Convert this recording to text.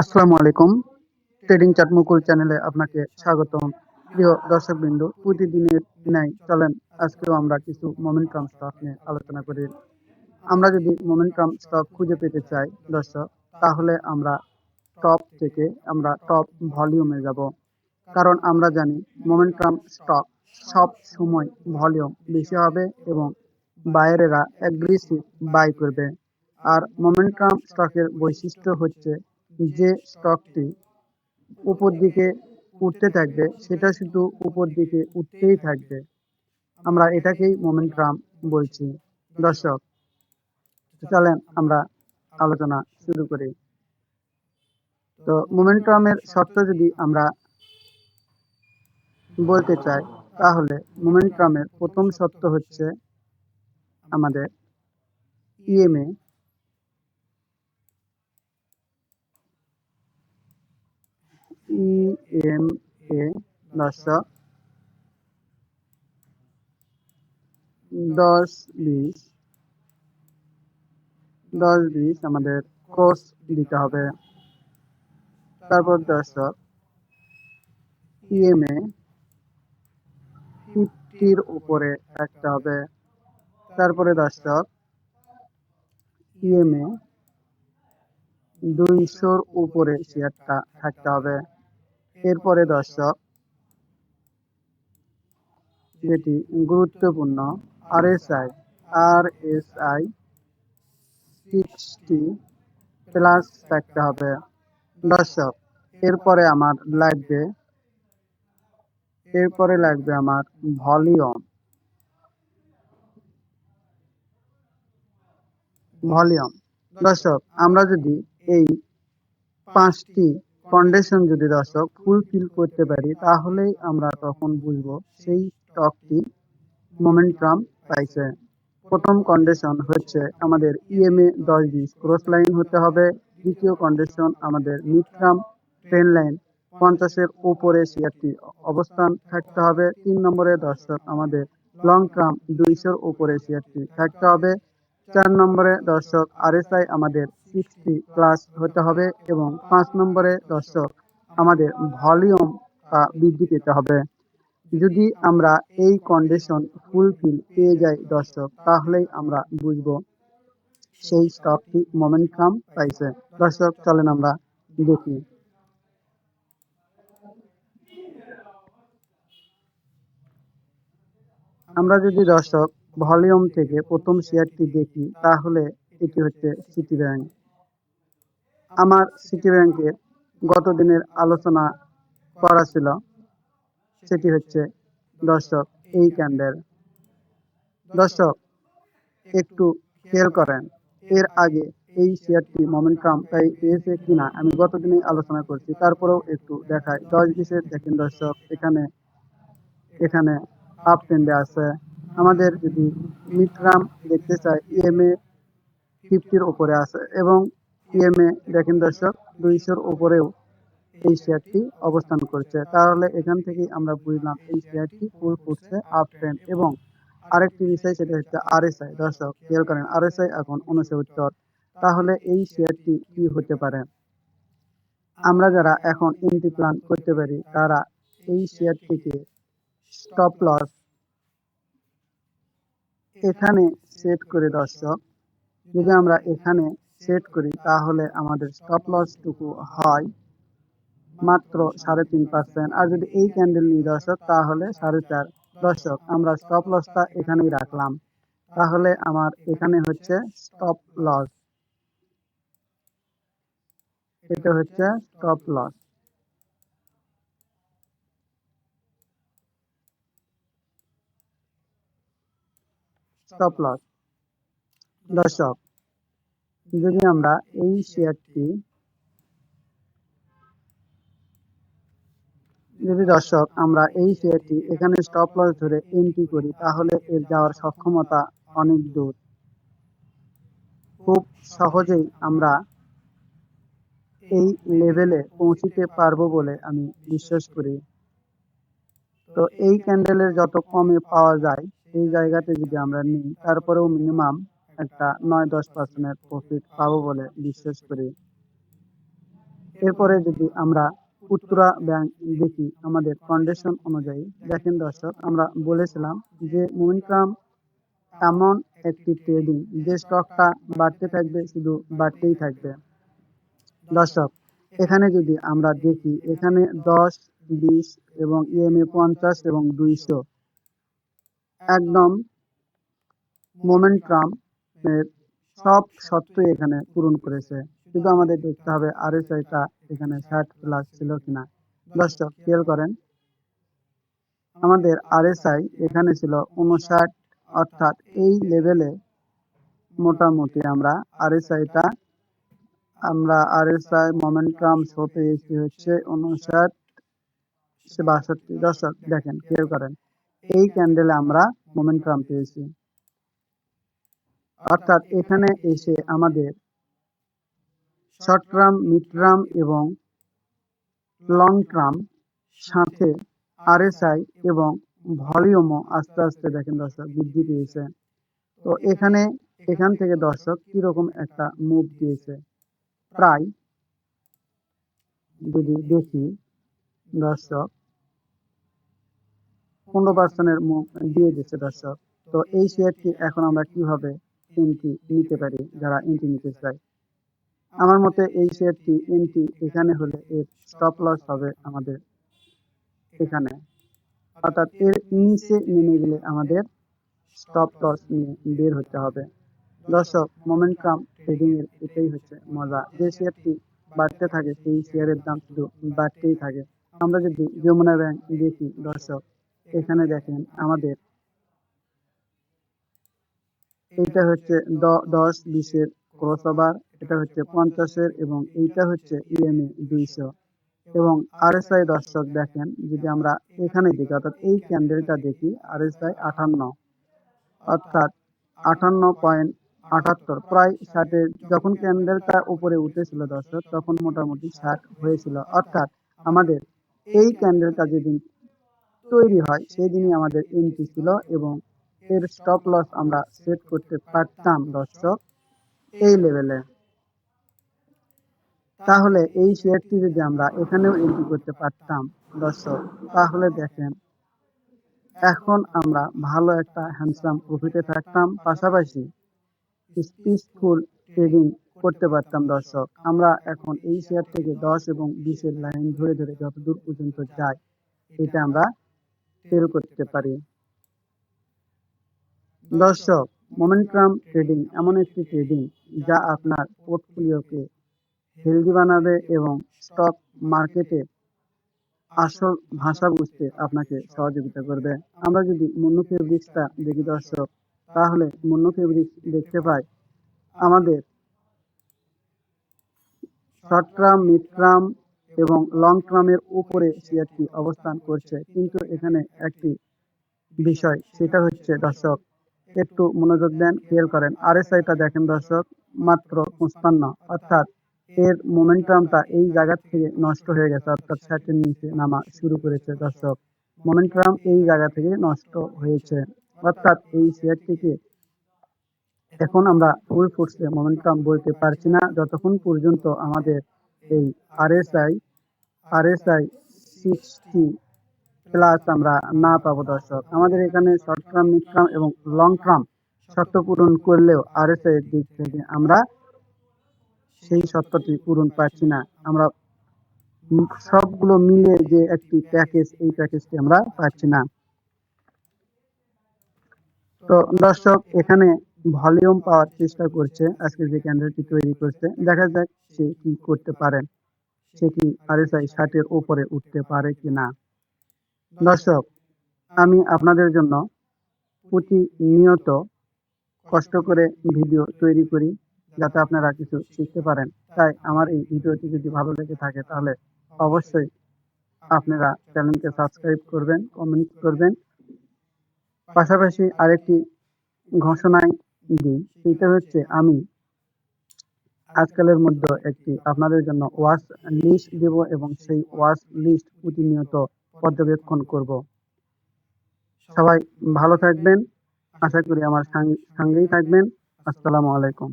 আসসালামু আলাইকুম। ট্রেডিং চাট মুকুল চ্যানেলে আপনাকে স্বাগতম। প্রিয় দর্শকবৃন্দ, প্রতিদিনের ন্যায় চলেন। আজকেও আমরা কিছু মোমেন্টাম স্টক নিয়ে আলোচনা করি। আমরা যদি মোমেন্টাম স্টক খুঁজে পেতে চাই, দর্শক, তাহলে আমরা টপ থেকে আমরা টপ ভলিউমে যাব। কারণ আমরা জানি মোমেন্টাম স্টক সব সময় ভলিউম বেশি হবে এবং বাইরেরা অ্যাগ্রেসিভ বাই করবে। আর মোমেন্টাম স্টকের বৈশিষ্ট্য হচ্ছে যে স্টকটি উপর দিকে উঠতে থাকবে, সেটা শুধু উপর দিকে উঠতেই থাকবে। আমরা এটাকেই মোমেন্টাম বলছি। দর্শক চলেন আমরা আলোচনা শুরু করি। তো মোমেন্টামের শর্ত যদি আমরা বলতে চাই, তাহলে মোমেন্টামের প্রথম শর্ত হচ্ছে আমাদের ইএমএ ইএমএ দর্শক দশ বিশ দশ বিশ আমাদের কোর্স দিতে হবে। তারপর দর্শক ইএমএ ফিফটির উপরে থাকতে হবে। তারপরে দর্শক ইএমএ দুইশোর উপরে শেয়ারটা থাকতে হবে। এরপরে দর্শক। যেটি গুরুত্বপূর্ণ R S I R S I sixty plus থাকতে হবে। দর্শক এরপরে আমার লাগবে এরপরে লাগবে আমার ভলিউম। ভলিউম। দর্শক আমরা যদি এই পাঁচটি কন্ডিশন যদি দর্শক ফুলফিল করতে পারি, তাহলেই আমরা তখন বুঝব সেই স্টকটি মোমেন্টাম পাইছে। প্রথম কন্ডিশন হচ্ছে আমাদের ইএমএ দশ বিশ। ক্রস লাইন হতে হবে। দ্বিতীয় কন্ডিশন আমাদের মিডটার্ম ট্রেন লাইন পঞ্চাশের উপরে শেয়ারটি অবস্থান থাকতে হবে। তিন নম্বরে দর্শক আমাদের লং টার্ম দুইশোর উপরে শেয়ারটি থাকতে হবে। চার নম্বরে দর্শক আরএসআই আমাদের সিক্সটি প্লাস হতে হবে এবং পাঁচ নম্বরে দর্শক আমাদের ভলিউম বৃদ্ধি পেতে হবে। যদি আমরা এই কন্ডিশন ফুলফিল পেয়ে যাই দর্শক, তাহলেই আমরা বুঝব সেই স্টকটি মোমেন্টাম পাইছে। দর্শক, চলেন আমরা দেখি। আমরা যদি দর্শক ভলিউম থেকে প্রথম শেয়ারটি দেখি, তাহলে এটি হচ্ছে সিটি ব্যাংক। আমার সিটি ব্যাংকের গত দিনের আলোচনা করা ছিল, সেটি হচ্ছে, দর্শক, এই ক্যান্ডেল। দর্শক, একটু খেয়াল করেন, এর আগে এই শেয়ারটি মোমেন্টাম তাই পেয়েছে কিনা, আমি গত দিনে আলোচনা করছি, তারপরেও একটু দেখাই। দশ বিশের দেখেন দর্শক, এখানে এখানে আপ ট্রেন্ডে আছে। আমাদের যদি মিটরাম দেখতে চাই ইএমএ ফিফটির উপরে আছে এবং ইএমএ দেখেন দর্শক, দুইশোর উপরেও এই শেয়ারটি অবস্থান করছে। তাহলে এখান থেকেই আমরা বুঝলাম এই শেয়ারটি ফুল করছে আপ ট্রেন্ড এবং আরেকটি বিষয় সেটা হচ্ছে আরএসআই দর্শক, খেয়াল করেন আরএসআই এখন উনসত্তর তাহলে এই শেয়ারটি কি হতে পারে? আমরা যারা এখন এন্ট্রি প্ল্যান করতে পারি, তারা এই শেয়ারটিকে স্টপ লস এখানে সেট করে দর্শক, যদি আমরা এখানে সেট করি তাহলে আমাদের স্টপ লসটুকু হয় মাত্র সাড়ে তিন পার্সেন্ট আর যদি এই ক্যান্ডেল নিই দর্শক, তাহলে সাড়ে চার। দর্শক, আমরা স্টপ লসটা এখানেই রাখলাম। তাহলে আমার এখানে হচ্ছে স্টপ লস এটা হচ্ছে স্টপ লস স্টপ লস দর্শক যদি আমরা এই শেয়ারটি যদি দর্শক আমরা এই শেয়ারটি এখানে স্টপ লস ধরে এন্ট্রি করি, তাহলে এর যাওয়ার সক্ষমতা অনেক দূর। খুব সহজেই আমরা এই লেভেলে পৌঁছিতে পারব বলে আমি বিশ্বাস করি। তো এই ক্যান্ডেলের যত কমে পাওয়া যায় সেই জায়গাতে যদি আমরা নিই, তারপরেও মিনিমাম একটা নয় দশ পার্সেন্টের প্রফিট পাবো বলে বিশ্বাস করি। এরপরে যদি আমরা উত্তরা ব্যাংক দেখি, আমাদের কন্ডিশন অনুযায়ী, দেখেন দর্শক, আমরা বলেছিলাম যে মোমেন্টাম এমন একটি ট্রেডিং যে স্টকটা বাড়তে থাকবে, শুধু বাড়তেই থাকবে। দর্শক, এখানে যদি আমরা দেখি, এখানে দশ, বিশ এবং ইএমএ পঞ্চাশ এবং দুইশো একদম মোমেন্টাম এর সব সত্যই এখানে পূরণ করেছে। শুধু আমাদের দেখতে হবে আরএসআইটা এখানে ষাট প্লাস ছিল কিনা। দর্শক, খেয়াল করেন, আমাদের আরএসআই এখানে ছিল উনষাট অর্থাৎ এই লেভেলে মোটামুটি আমরা আরএসআইটা আমরা আরএসআই মোমেন্টাম শো পেয়েছি হচ্ছে উনষাট বাষট্টি। দর্শক, দেখেন, খেয়াল করেন এই ক্যান্ডেলে আমরা মোমেন্টাম পেয়েছি। অর্থাৎ এখানে এসে আমাদের শর্ট টার্ম মিড টার্ম এবং লং টার্ম সাথে আরএসআই এবং ভলিউমও আস্তে আস্তে দেখেন দর্শক, বৃদ্ধি পেয়েছে। তো এখানে, এখান থেকে দর্শক কীরকম একটা মুভ দিয়েছে? প্রায় যদি দেখি দর্শক পনেরো পার্সেন্টের দিয়ে দিচ্ছে দর্শক। তো এই শেয়ারটি এখন আমরা কীভাবে এন্ট্রি নিতে পারি, যারা এন্ট্রি নিতে চাই আমার মতে এই শেয়ারটি এন্ট্রি এখানে হলে এর স্টপ লস হবে আমাদের এখানে। অর্থাৎ এর নিচে নেমে গেলে আমাদের স্টপ লস নিয়ে বের হতে হবে। দর্শক মোমেন্টাম ট্রেডিং এর এটাই হচ্ছে মজা। যে শেয়ারটি বাড়তে থাকে, সেই শেয়ারের দাম শুধু বাড়তেই থাকে। আমরা যদি যমুনা ব্যাংক দেখি, দর্শক এখানে দেখেন আমাদের। এইটা হচ্ছে দশ, বিশের ক্রস ওভার এটা হচ্ছে পঞ্চাশের এবং এইটা হচ্ছে ইএমএ দুইশো। এবং আরএসআই দর্শক দেখেন, যদি আমরা এখানে দেখি, অর্থাৎ এই ক্যান্ডেলটা দেখি আর আরএসআই আটান্ন। অর্থাৎ আটান্ন পয়েন্ট আটাত্তর, প্রায় ষাটের, যখন ক্যান্ডেলটা উপরে উঠেছিল দর্শক, তখন মোটামুটি ষাট হয়েছিল। অর্থাৎ আমাদের এই ক্যান্ডেলটা যেদিন তৈরি হয় সেই দিনই আমাদের এন্ট্রি ছিল এবং এর স্টপ লস আমরা সেট করতে পারতাম, দর্শক, এই লেভেলে তাহলে এই শেয়ারটি যদি আমরা এখানেও এন্ট্রি করতে পারতাম, দর্শক, তাহলে দেখেন, এখন আমরা ভালো একটা হ্যান্ডসাম প্রফিটে থাকতাম, পাশাপাশি পিসফুল ট্রেডিং করতে পারতাম, দর্শক। আমরা এখন এই শেয়ার থেকে দশ এবং বিশের লাইন ধরে ধরে যতদূর পর্যন্ত যাই, এটা আমরা সেল করতে পারি। দর্শক মোমেন্টাম ট্রেডিং এমন একটি ট্রেডিং যা আপনার পোর্টফোলিওকে হেলদি বানাবে এবং স্টক মার্কেটে আসল ভাষা বুঝতে আপনাকে সহযোগিতা করবে। আমরা যদি মুন্নু ফেব্রিক্সটা দেখি দর্শক, তাহলে মুন্নু ফেব্রিক্স দেখতে পাই আমাদের শর্ট টার্ম মিড টার্ম এবং লং টার্মের উপরে শেয়ারটি অবস্থান করছে। কিন্তু এখানে একটি বিষয়, সেটা হচ্ছে দর্শক, একটু মনোযোগ দেন, খেয়াল করেন। আরএসআইটা দেখেন দর্শক, মাত্র পঁচপান্ন। অর্থাৎ এর মোমেন্টামটা এই জায়গা থেকে নষ্ট হয়ে গেছে, অর্থাৎ ষাটের নিচে নামা শুরু করেছে দর্শক। মোমেন্টাম এই জায়গা থেকে নষ্ট হয়েছে। অর্থাৎ এই শেয়ারটিকে এখন আমরা ফুল ফোর্সে মোমেন্টাম বলতে পারছি না। যতক্ষণ পর্যন্ত আমাদের এই আরএসআই আরএসআই সিক্সটি প্লাস আমরা না পাবো দর্শক। আমাদের এখানে শর্ট টার্ম মিড টার্ম এবং লং টার্ম শর্ত পূরণ করলেও আরএসআই এর দিক থেকে আমরা সেই শর্তটি পূরণ পাচ্ছি না। আমরা সবগুলো মিলে যে একটি প্যাকেজ এই প্যাকেজটি আমরা পাচ্ছি না। তো দর্শক, এখানে ভলিউম পাওয়ার চেষ্টা করছে আজকে যে ক্যান্ডেলটি তৈরি করছে। দেখা যাক সে কি করতে পারেন সে কি আরএসআই ষাটের উপরে উঠতে পারে কি না দর্শক, আমি আপনাদের জন্য প্রতিনিয়ত কষ্ট করে ভিডিও তৈরি করি যাতে আপনারা কিছু শিখতে পারেন। তাই আমার এই ভিডিওটি যদি ভালো লেগে থাকে তাহলে অবশ্যই আপনারা চ্যানেলকে সাবস্ক্রাইব করবেন, কমেন্ট করবেন। পাশাপাশি আরেকটি ঘোষণায় সেটা হচ্ছে আমি। আজকালের মধ্যে একটি আপনাদের জন্য ওয়াচ লিস্ট দেব এবং সেই ওয়াচ লিস্ট প্রতিনিয়ত পর্যবেক্ষণ করব। সবাই ভালো থাকবেন। আশা করি আমার সঙ্গেই থাকবেন। আসসালামু আলাইকুম।